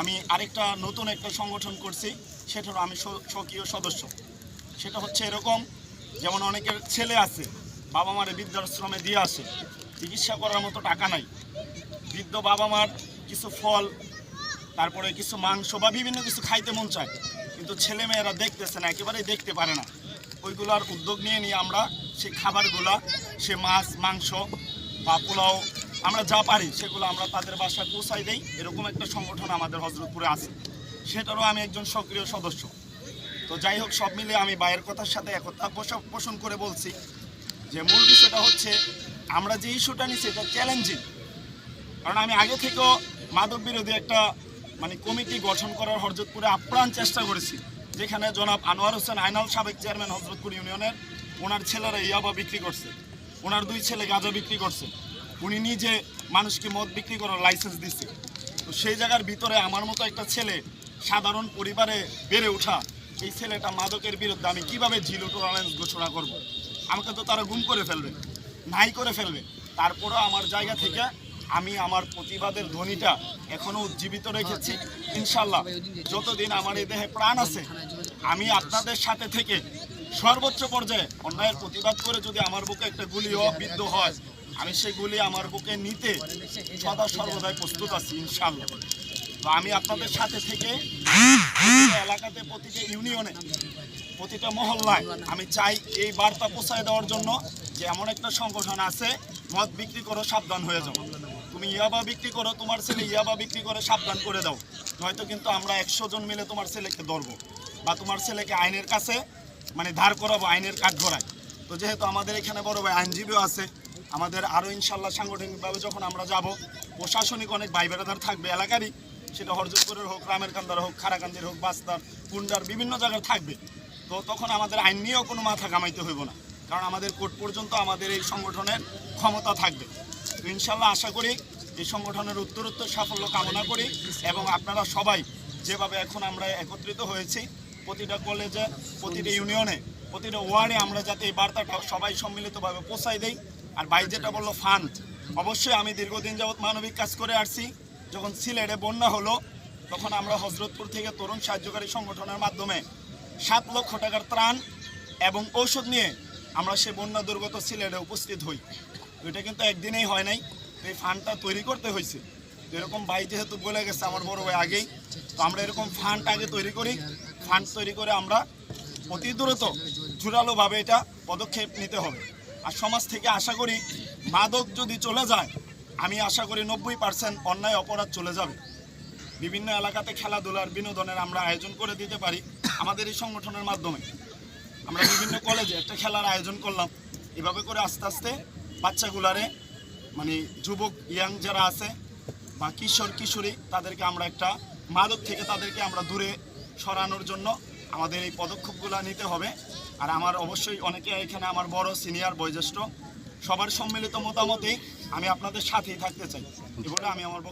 আমি আরেকটা নতুন একটা সংগঠন করছি সেটারও আমি সক্রিয় সদস্য। সেটা হচ্ছে এরকম, যেমন অনেকের ছেলে আছে, বাবা মারে বৃদ্ধাশ্রমে দিয়ে আসে, চিকিৎসা করার মতো টাকা নাই। বৃদ্ধ বাবা মার কিছু ফল, তারপরে কিছু মাংস বা বিভিন্ন কিছু খাইতে মন চায়, কিন্তু ছেলে মেয়েরা দেখতেছে না, একেবারেই দেখতে পারে না। ওইগুলার উদ্যোগ নিয়ে নিয়ে আমরা সেই খাবারগুলা, সে মাছ, মাংস বা পোলাও আমরা যা পারি সেগুলো আমরা তাদের বাসায় পৌঁছাই দেই। এরকম একটা সংগঠন আমাদের হজরতপুরে আছে। সেটারও আমি একজন সক্রিয় সদস্য। তো যাই হোক, সব মিলে আমি বাইরের কথার সাথে একতা পোষা- পোষণ করে বলছি যে মূল বিষয়টা হচ্ছে, আমরা যে ইস্যুটা নিচ্ছি এটা চ্যালেঞ্জিং কারণ আমি আগে থেকেও মাদক বিরোধী একটা মানে কমিটি গঠন করার হরজতপুরে আপ্রাণ চেষ্টা করেছি। যেখানে জনাব আনোয়ার হোসেন আইনাল সাবেক চেয়ারম্যান হজরতপুর ইউনিয়নের, ওনার ছেলেরা ইয়াবা বিক্রি করছে। ওনার দুই ছেলে গাঁজা বিক্রি করছে। উনি নিজে মানুষকে মদ বিক্রি করার লাইসেন্স দিচ্ছে তো সেই জায়গার ভিতরে আমার মতো একটা ছেলে সাধারণ পরিবারে বেড়ে ওঠা, এই ছেলেটা মাদকের বিরুদ্ধে আমি কীভাবে জিরো টলারেন্স ঘোষণা করব। আমাকে তো তারা গুম করে ফেলবে, নাই করে ফেলবে। তারপরেও আমার জায়গা থেকে আমি আমার প্রতিবাদের ধ্বনিটা এখনও উজ্জীবিত রেখেছি। ইনশাল্লাহ যতদিন আমার এই দেহে প্রাণ আছে, আমি আপনাদের সাথে থেকে সর্বোচ্চ পর্যায়ে অন্যায়ের প্রতিবাদ করে যদি আমার বুকে একটা গুলি হ- বিদ্ধ হয় আমি সেগুলি আমার বুকে নিতে সদা সর্বদাই প্রস্তুত আছি ইনশাল্লাহ তো আমি আপনাদের সাথে থেকে এলাকাতে, প্রতিটা ইউনিয়নে, প্রতিটা মহল্লায় আমি চাই এই বার্তা পৌঁছায় দেওয়ার জন্য যে এমন একটা সংগঠন আছে, মদ বিক্রি করো, সাবধান হয়ে যাও। তুমি ইয়াবা বিক্রি করো, তোমার ছেলে ইয়াবা বিক্রি করে সাবধান করে দাও। হয়তো কিন্তু আমরা একশো জন মিলে তোমার ছেলেকে ধরবো বা তোমার ছেলেকে আইনের কাছে মানে ধার করাবো, আইনের কাঠ ধরায় তো যেহেতু আমাদের এখানে বড় ভাই আইনজীবীও আছে আমাদের আরও ইনশাল্লাহ সাংগঠনিকভাবে যখন আমরা যাব, প্রশাসনিক অনেক ভাই বেড়াদার থাকবে, এলাকারই। সেটা হরজতপুরের হোক রামের কান্দার হোক, খারাকান্দির হোক, বাস্তার, কুন্ডার, বিভিন্ন জায়গায় থাকবে। তো তখন আমাদের আইন নিয়েও কোনো মাথা কামাইতে হইব না। কারণ আমাদের কোর্ট পর্যন্ত আমাদের এই সংগঠনের ক্ষমতা থাকবে। তো ইনশাল্লাহ আশা করি এই সংগঠনের উত্তরোত্তর সাফল্য কামনা করি এবং আপনারা সবাই যেভাবে এখন আমরা একত্রিত হয়েছি, প্রতিটা কলেজে, প্রতিটা ইউনিয়নে, প্রতিটা ওয়ার্ডে আমরা যাতে এই বার্তাটা সবাই সম্মিলিতভাবে পৌঁছাই দেই। আর ভাই যেটা বলল ফান্ড অবশ্যই আমি দীর্ঘদিন যাবৎ মানবিক কাজ করে আসছি। যখন সিলেটে বন্যা হলো, তখন আমরা হজরতপুর থেকে তরুণ সাহায্যকারী সংগঠনের মাধ্যমে সাত লক্ষ টাকার ত্রাণ এবং ঔষধ নিয়ে আমরা সে বন্যা দুর্গত সিলেটে উপস্থিত হই। এটা কিন্তু একদিনেই হয় নাই এই ফান্ডটা তৈরি করতে হয়েছে। এরকম ভাই যেহেতু বলে গেছে আমার বড় ভাই আগেই, তো আমরা এরকম ফান্ড আগে তৈরি করি। ফান্ড তৈরি করে আমরা অতি দ্রুত, জোরালোভাবে এটা পদক্ষেপ নিতে হবে। আর সমাজ থেকে আশা করি মাদক যদি চলে যায়, আমি আশা করি নব্বই পার্সেন্ট অন্যায় অপরাধ চলে যাবে। বিভিন্ন এলাকাতে খেলাধুলার বিনোদনের আমরা আয়োজন করে দিতে পারি আমাদের এই সংগঠনের মাধ্যমে। আমরা বিভিন্ন কলেজে একটা খেলার আয়োজন করলাম। এভাবে করে আস্তে আস্তে বাচ্চাগুলারে মানে যুবক ইয়াং যারা আছে বা কিশোর, কিশোরী, তাদেরকে আমরা একটা মাদক থেকে তাদেরকে আমরা দূরে সরানোর জন্য আমাদের এই পদক্ষেপগুলো নিতে হবে। আর আমার অবশ্যই অনেকে এখানে আমার বড়, সিনিয়র, বয়োজ্যেষ্ঠ, সবার সম্মিলিত মতামতেই আমি আপনাদের সাথেই থাকতে চাই। এগুলো আমি আমার